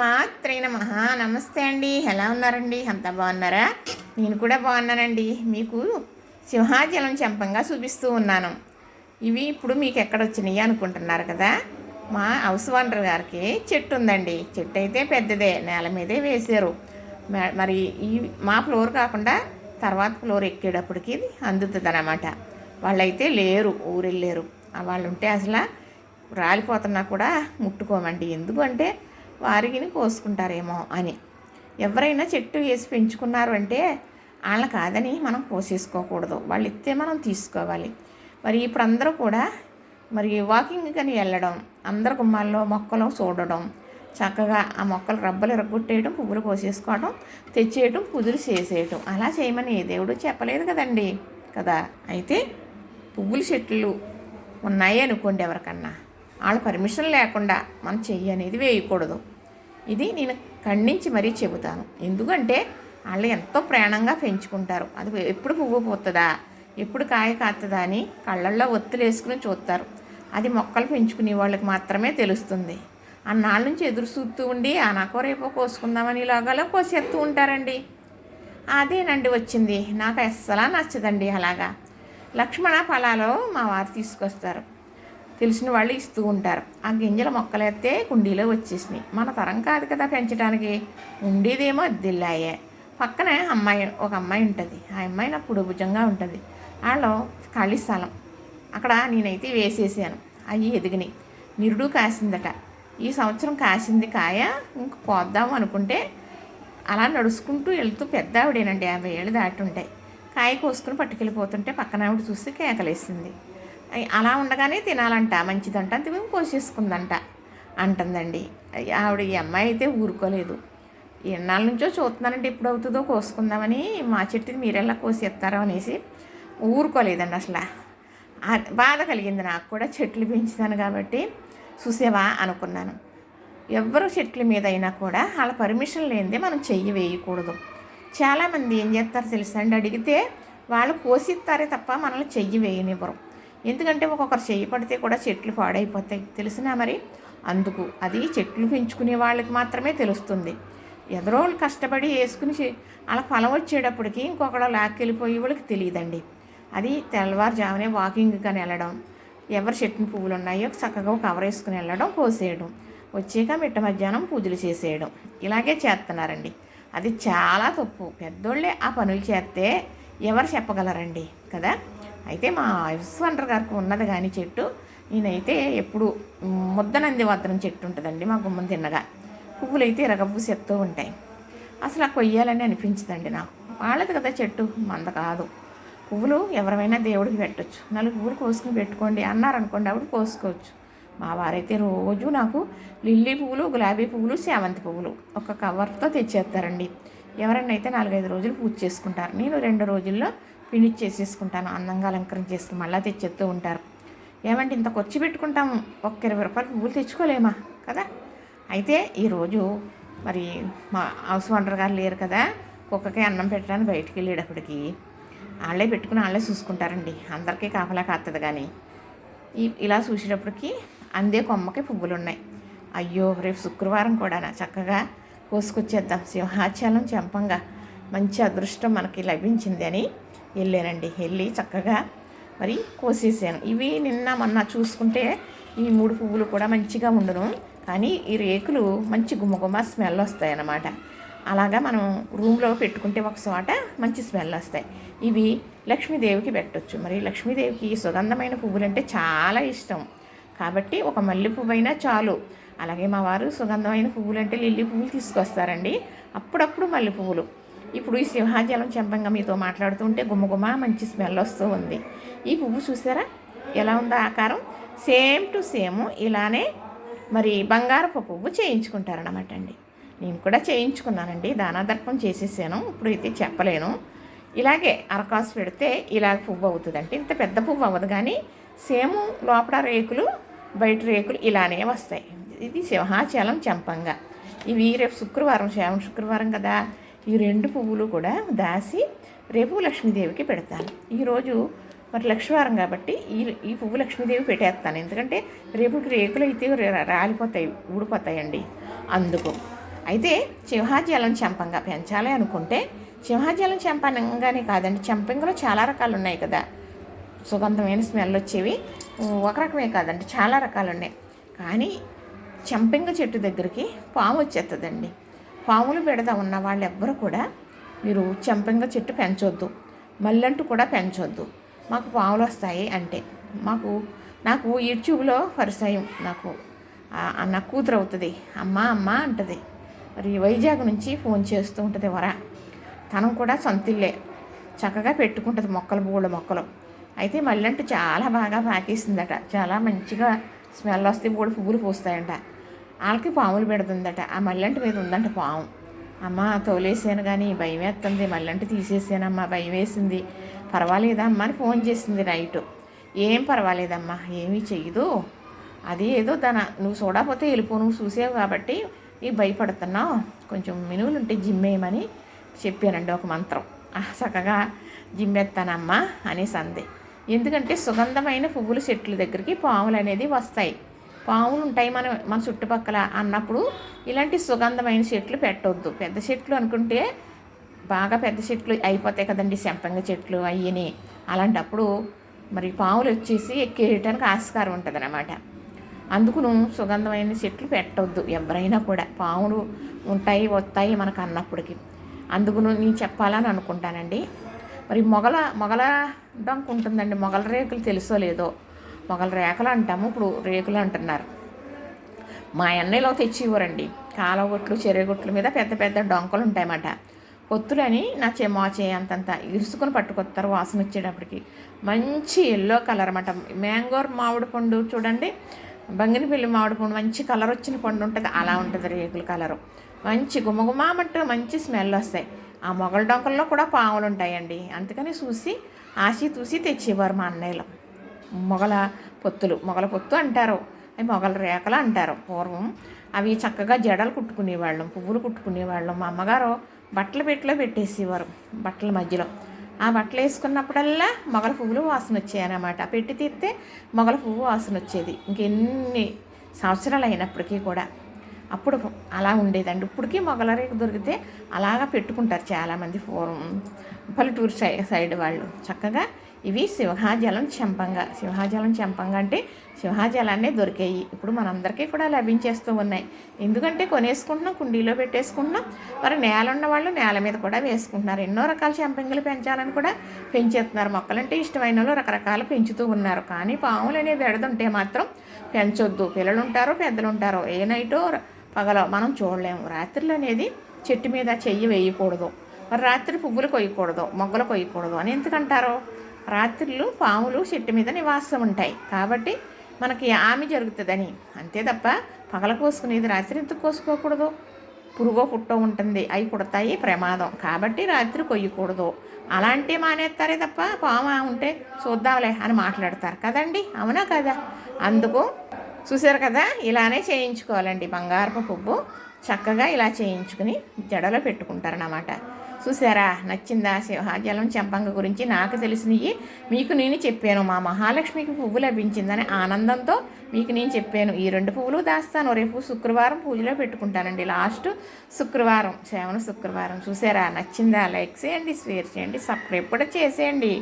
మాత్రే మహా నమస్తే అండి. ఎలా ఉన్నారండి? అంతా బాగున్నారా? నేను కూడా బాగున్నానండి. మీకు సింహాచలం చెంపంగా చూపిస్తూ ఉన్నాను. ఇవి ఇప్పుడు మీకు ఎక్కడ వచ్చినాయి అనుకుంటున్నారు కదా? మా హౌస్ ఓనర్ గారికి చెట్టు ఉందండి. చెట్టు అయితే పెద్దదే. నేల మీదే వేసారు మరి ఈ మా ఫ్లోర్ కాకుండా తర్వాత ఫ్లోర్ ఎక్కేటప్పటికి అందుతుంది అనమాట వాళ్ళైతే లేరు. ఊరు వాళ్ళు ఉంటే అసలు రాలిపోతున్నా కూడా ముట్టుకోమండి. ఎందుకంటే వారికిని కోసుకుంటారేమో అని. ఎవరైనా చెట్టు వేసి పెంచుకున్నారు అంటే వాళ్ళ కాదని మనం కోసేసుకోకూడదు. వాళ్ళు ఇస్తే మనం తీసుకోవాలి. మరి ఇప్పుడు అందరూ కూడా మరి వాకింగ్ కానీ వెళ్ళడం అందరి గుమ్మాల్లో మొక్కలు చూడడం చక్కగా ఆ మొక్కలు రబ్బలు ఎరగొట్టేయడం పువ్వులు కోసేసుకోవడం తెచ్చేయటం కుదురు చేసేయటం. అలా చేయమని ఏ దేవుడు చెప్పలేదు కదండి. కదా? అయితే పువ్వుల చెట్లు ఉన్నాయి అనుకోండి ఎవరికన్నా. వాళ్ళ పర్మిషన్ లేకుండా మనం చెయ్యి అనేది వేయకూడదు. ఇది నేను ఖండించి మరీ చెబుతాను. ఎందుకంటే వాళ్ళు ఎంతో ప్రాణంగా పెంచుకుంటారు. అది ఎప్పుడు పువ్వు పోతుందా ఎప్పుడు కాయ కాస్తుందా అని కళ్ళల్లో ఒత్తులు వేసుకుని చూస్తారు. అది మొక్కలు పెంచుకునే వాళ్ళకి మాత్రమే తెలుస్తుంది. అన్నాళ్ళ నుంచి ఎదురు చూస్తూ ఉండి ఆ నాకో రేపో కోసుకుందామని ఇలాగలో కోసేస్తూ ఉంటారండి. అదేనండి వచ్చింది. నాకు అస్సలా నచ్చదండి అలాగా. లక్ష్మణ ఫలాలు మా వారు తీసుకొస్తారు. తెలిసిన వాళ్ళు ఇస్తూ ఉంటారు. ఆ గింజల మొక్కలు కుండీలో వచ్చేసినాయి. మన తరం కాదు కదా పెంచడానికి ఉండేదేమో అద్దెల్లాయే. పక్కనే అమ్మాయి ఒక అమ్మాయి ఉంటుంది. ఆ అమ్మాయి నాకు కుడుభుజంగా ఉంటుంది. వాళ్ళు ఖాళీ స్థలం. అక్కడ నేనైతే వేసేసాను. అవి ఎదిగినాయి. నిరుడు కాసిందట. ఈ సంవత్సరం కాసింది కాయ ఇంక కోద్దాం అనుకుంటే అలా నడుచుకుంటూ వెళ్తూ పెద్ద ఆవిడేనండి. యాభై ఏళ్ళు దాటి ఉంటాయి. కాయ కోసుకుని పట్టుకెళ్ళిపోతుంటే పక్కన ఆవిడ చూస్తే కేకలేసింది. అలా ఉండగానే తినాలంట మంచిదంట అంతే మేము కోసేసుకుందంట అంటుందండి. ఆవిడ ఈ అమ్మాయి అయితే ఊరుకోలేదు. ఎన్నాళ్ళ నుంచో చూస్తున్నానంటే ఎప్పుడు అవుతుందో కోసుకుందామని మా చెట్టుకి మీరెలా కోసేస్తారో అనేసి ఊరుకోలేదండి అసలు. బాధ కలిగింది నాకు కూడా చెట్లు పెంచుతాను కాబట్టి చూసేవా అనుకున్నాను. ఎవరు చెట్ల మీద అయినా కూడా వాళ్ళ పర్మిషన్ లేనిదే మనం చెయ్యి వేయకూడదు. చాలామంది ఏం చేస్తారు తెలుసా అండి అడిగితే వాళ్ళు కోసిస్తారే తప్ప మనల్ని చెయ్యి వేయనివ్వరు. ఎందుకంటే ఒక్కొక్కరు చేయి పడితే కూడా చెట్లు పాడైపోతాయి. తెలిసినా మరి అందుకు అది చెట్లు పెంచుకునే వాళ్ళకి మాత్రమే తెలుస్తుంది. ఎదరోళ్ళు కష్టపడి వేసుకుని అలా ఫలం వచ్చేటప్పటికి ఇంకొకళ్ళు లాక్కెళ్ళిపోయి వాళ్ళకి తెలియదండి. అది తెల్లవారుజామునే వాకింగ్ కానీ వెళ్ళడం ఎవరి చెట్టు పువ్వులు ఉన్నాయో చక్కగా కవర్ వేసుకుని వెళ్ళడం కోసేయడం వచ్చాక మిట్ట మధ్యాహ్నం పూజలు చేసేయడం. ఇలాగే చేస్తున్నారండి. అది చాలా తప్పు. పెద్దోళ్ళే ఆ పనులు చేస్తే ఎవరు చెప్పగలరండి? కదా? అయితే మా విశ్వంటర్ గారికి ఉన్నది కానీ చెట్టు. నేనైతే ఎప్పుడు ముద్దనంది వద్దనం చెట్టు ఉంటుందండి మా గుమ్మం తిన్నగా. పువ్వులు అయితే ఇరగబ్బు చెత్తూ ఉంటాయి. అసలు ఆ కొయ్యాలని అనిపించదండి నాకు. వాళ్ళది కదా చెట్టు మంద కాదు. పువ్వులు ఎవరైనా దేవుడికి పెట్టొచ్చు. నాలుగు పువ్వులు కోసుకుని పెట్టుకోండి అన్నారనుకోండి ఆవిడ కోసుకోవచ్చు. మా వారైతే రోజు నాకు లిల్లీ పువ్వులు గులాబీ పువ్వులు సేవంతి పువ్వులు ఒక కవర్తో తెచ్చేస్తారండి. ఎవరైనా అయితే నాలుగైదు రోజులు పూజ చేసుకుంటారు. నేను రెండు రోజుల్లో ఫినిష్ చేసేసుకుంటాను అందంగా అలంకరించేసి మళ్ళీ తెచ్చేస్తూ ఉంటారు. ఏమంటే ఇంత ఖర్చు పెట్టుకుంటాము ఒక్క ఇరవై రూపాయలు పువ్వులు తెచ్చుకోలేమా కదా? అయితే ఈరోజు మరి మా హౌస్ ఓనర్ గారు లేరు కదా కుక్కకి అన్నం పెట్టడానికి బయటికి వెళ్ళేటప్పటికి వాళ్ళే పెట్టుకుని వాళ్ళే చూసుకుంటారండి. అందరికీ కాపలా కాస్తుంది కానీ. ఈ ఇలా చూసేటప్పటికి అందే కొమ్మకి పువ్వులు ఉన్నాయి అయ్యో రేపు శుక్రవారం కూడా చక్కగా కోసుకొచ్చేద్దాం. సింహాచలం చెంపంగా మంచి అదృష్టం మనకి లభించింది అని వెళ్ళానండి. వెళ్ళి చక్కగా మరి కోసేసాను. ఇవి నిన్న మొన్న చూసుకుంటే ఈ మూడు పువ్వులు కూడా మంచిగా ఉండను. కానీ ఈ రేకులు మంచి గుమ్మగుమ్మ స్మెల్ వస్తాయి అన్నమాట అలాగా మనం రూమ్లో పెట్టుకుంటే ఒక చోట మంచి స్మెల్ వస్తాయి. ఇవి లక్ష్మీదేవికి పెట్టొచ్చు. మరి లక్ష్మీదేవికి సుగంధమైన పువ్వులు అంటే చాలా ఇష్టం. కాబట్టి ఒక మల్లె పువ్వు అయినా చాలు. అలాగే మా వారు సుగంధమైన పువ్వులు అంటే లిల్లీ పువ్వులు తీసుకొస్తారండి. అప్పుడప్పుడు మల్లె పువ్వులు. ఇప్పుడు ఈ సింహాచలం చెంపంగా మీతో మాట్లాడుతుంటే గుమగుమ మంచి స్మెల్ వస్తూ ఉంది. ఈ పువ్వు చూసారా? ఎలా ఉందో ఆకారం? సేమ్ టు సేమ్ ఇలానే మరి బంగారపు పువ్వు చేయించుకుంటారనమాట అండి. నేను కూడా చేయించుకున్నానండి. దానాదర్పం చేసేసాను. ఇప్పుడు అయితే చెప్పలేను. ఇలాగే అరకాసు పెడితే ఇలా పువ్వు అవుతుందండి ఇంత పెద్ద పువ్వు అవ్వదు కానీ సేమ్ లోపల రేకులు బయట రేకులు ఇలానే వస్తాయి. ఇది సింహాచలం చెంపంగా. ఇవి రేపు శుక్రవారం శ్రావణ శుక్రవారం కదా. ఈ రెండు పువ్వులు కూడా దాసి రేపు లక్ష్మీదేవికి పెడతాను. ఈరోజు మరి లక్ష్మీవారం కాబట్టి ఈ ఈ పువ్వు లక్ష్మీదేవి పెట్టేస్తాను. ఎందుకంటే రేపు రేకులు అయితే రాలిపోతాయి ఊడిపోతాయండి. అందుకు అయితే సింహాచలం చెంపంగా పెంచాలి అనుకుంటే సింహాచలం చెంపంగానే కాదండి చెంపంగలో చాలా రకాలు ఉన్నాయి కదా. సుగంధమైన స్మెల్ వచ్చేవి ఒక రకమే కాదండి చాలా రకాలు ఉన్నాయి. కానీ చెంపింగ చెట్టు దగ్గరికి పాము వచ్చేస్తుందండి పాములు బెడద ఉన్న వాళ్ళెవ్వరూ కూడా మీరు చెంపెంగ చెట్టు పెంచొద్దు మల్లంటు కూడా పెంచొద్దు. మాకు పాములు వస్తాయి అంటే మాకు నాకు యూట్యూబ్లో పరిచయం నాకు నా కూతురు అవుతుంది. అమ్మ అమ్మ అంటది. మరి వైజాగ్ నుంచి ఫోన్ చేస్తూ ఉంటుంది వరా. తను కూడా సొంతిల్లే. చక్కగా పెట్టుకుంటుంది మొక్కలు పూల మొక్కలు. అయితే మల్లంటు చాలా బాగా పాకేసిందట. చాలా మంచిగా స్మెల్ వస్తే పూడు పువ్వులు పూస్తాయంట. వాళ్ళకి పాములు పెడుతుందట. ఆ మల్లంటి మీద ఉందంట పాము. అమ్మ తోలేసాను కానీ భయం వేస్తుంది మల్లంటి తీసేసానమ్మా భయం వేసింది. పర్వాలేదమ్మా అని ఫోన్ చేసింది నైట్. ఏం పర్వాలేదమ్మా ఏమీ చెయ్యదు. అది ఏదో తన నువ్వు చూడకపోతే వెళ్ళిపో నువ్వు చూసావు కాబట్టి ఈ భయపడుతున్నావు. కొంచెం మినువులు ఉంటే జిమ్ వేయమని చెప్పానండి ఒక మంత్రం. చక్కగా జిమ్ ఎత్తానమ్మా అనేసి అంది ఎందుకంటే సుగంధమైన పువ్వుల చెట్ల దగ్గరికి పాములు అనేది వస్తాయి. పాములు ఉంటాయి మన మన చుట్టుపక్కల అన్నప్పుడు ఇలాంటి సుగంధమైన చెట్లు పెట్టొద్దు. పెద్ద చెట్లు అనుకుంటే బాగా పెద్ద చెట్లు అయిపోతాయి కదండి సెంపంగ చెట్లు అయ్యని. అలాంటప్పుడు మరి పాములు వచ్చేసి ఎక్కేయటానికి ఆస్కారం ఉంటుంది అన్నమాట అందుకును సుగంధమైన చెట్లు పెట్టవద్దు ఎవరైనా కూడా. పాములు ఉంటాయి వస్తాయి మనకు అన్నప్పటికి. అందుకును నేను చెప్పాలని అనుకుంటానండి. మరి మొగల మొగల డంకు ఉంటుందండి మొగల రేకులు తెలుసో లేదో మొగలు రేఖలు అంటాము ఇప్పుడు రేకులు అంటున్నారు. మా అన్నయ్యలో తెచ్చి ఇవ్వరండి కాలగొట్లు చెరుగొట్ల మీద పెద్ద పెద్ద డొంకలు ఉంటాయన్నమాట. పొత్తులని నా చే మా చేయి అంతంత ఇరుసుకొని పట్టుకొస్తారు వాసన వచ్చేటప్పటికి. మంచి ఎల్లో కలర్ అన్నమాట. మ్యాంగోర్ మామిడి పండు చూడండి. బంగినపల్లి మామిడి పండు మంచి కలర్ వచ్చిన పండు ఉంటుంది. అలా ఉంటుంది రేకుల కలరు. మంచి గుమగుమామంటూ మంచి స్మెల్ వస్తాయి. ఆ మొగల డొంకల్లో కూడా పాములు ఉంటాయండి. అందుకని చూసి ఆసి తూసి తెచ్చేవారు మా అన్నయ్యలో. మొగల పొత్తులు. మొగల పొత్తు అంటారు. అవి మొగల రేఖలు అంటారు. పూర్వం అవి చక్కగా జడలు కుట్టుకునేవాళ్ళం పువ్వులు కుట్టుకునేవాళ్ళం. మా అమ్మగారు బట్టల పెట్టిలో పెట్టేసేవారు బట్టల మధ్యలో. ఆ బట్టలు వేసుకున్నప్పుడల్లా మొగల పువ్వులు వాసన వచ్చాయన్నమాట. పెట్టి తీస్తే మొగల పువ్వు వాసన వచ్చేది. ఇంకెన్ని సంవత్సరాలు అయినప్పటికీ కూడా. అప్పుడు అలా ఉండేదండి. ఇప్పటికీ మొగల రేకు దొరికితే అలాగా పెట్టుకుంటారు చాలామంది పూర్వం పల్లెటూరు సై సైడ్ వాళ్ళు. చక్కగా ఇవి సింహాజలం చెంపంగా. సింహాజలం చెంపంగా అంటే సింహాజలాన్నే దొరికాయి. ఇప్పుడు మనందరికీ కూడా లభించేస్తూ ఉన్నాయి. ఎందుకంటే కొనేసుకుంటున్నాం కుండీలో పెట్టేసుకుంటున్నాం. మరి నేల ఉన్న వాళ్ళు నేల మీద కూడా వేసుకుంటున్నారు. ఎన్నో రకాల చెంపంగులు పెంచాలని కూడా పెంచేస్తున్నారు. మొక్కలంటే ఇష్టమైన వాళ్ళు రకరకాలు పెంచుతూ ఉన్నారు. కానీ పాములు అనేది ఎడదుంటే మాత్రం పెంచొద్దు. పిల్లలు ఉంటారో పెద్దలు ఉంటారో ఏ నైటో పగలో మనం చూడలేము. రాత్రులు అనేది చెట్టు మీద చెయ్యి వేయకూడదు. మరి రాత్రి పువ్వులు కొయ్యకూడదు మొగ్గలు కొయ్యకూడదు అని ఎందుకంటారు? రాత్రులు పాములు చెట్టు మీద నివాసం ఉంటాయి. కాబట్టి మనకి ఆమె జరుగుతుందని. అంతే తప్ప పగల కోసుకునేది రాత్రి ఎందుకు కోసుకోకూడదు? పురుగో పుట్టో ఉంటుంది. అవి కుడతాయి ప్రమాదం. కాబట్టి రాత్రి కొయ్యకూడదు. అలాంటి మానేస్తారే తప్ప పాము ఉంటే చూద్దాంలే అని మాట్లాడతారు. కదండి? అవునా కదా? అందుకు చూసారు కదా? ఇలానే చేయించుకోవాలండి. బంగారపు పువ్వు చక్కగా ఇలా చేయించుకుని జడలో పెట్టుకుంటారన్నమాట. చూసారా? నచ్చిందా? సింహాచలం చెంపంగ గురించి నాకు తెలిసినవి మీకు నేను చెప్పాను మా మహాలక్ష్మికి పువ్వు లభించిందని ఆనందంతో మీకు నేను చెప్పాను. ఈ రెండు పువ్వులు దాస్తాను. రేపు శుక్రవారం పూజలో పెట్టుకుంటానండి. లాస్ట్ శుక్రవారం శ్రావణ శుక్రవారం. చూసారా? నచ్చిందా? లైక్ చేయండి షేర్ చేయండి సబ్స్క్రైబ్ కూడా చేసేయండి.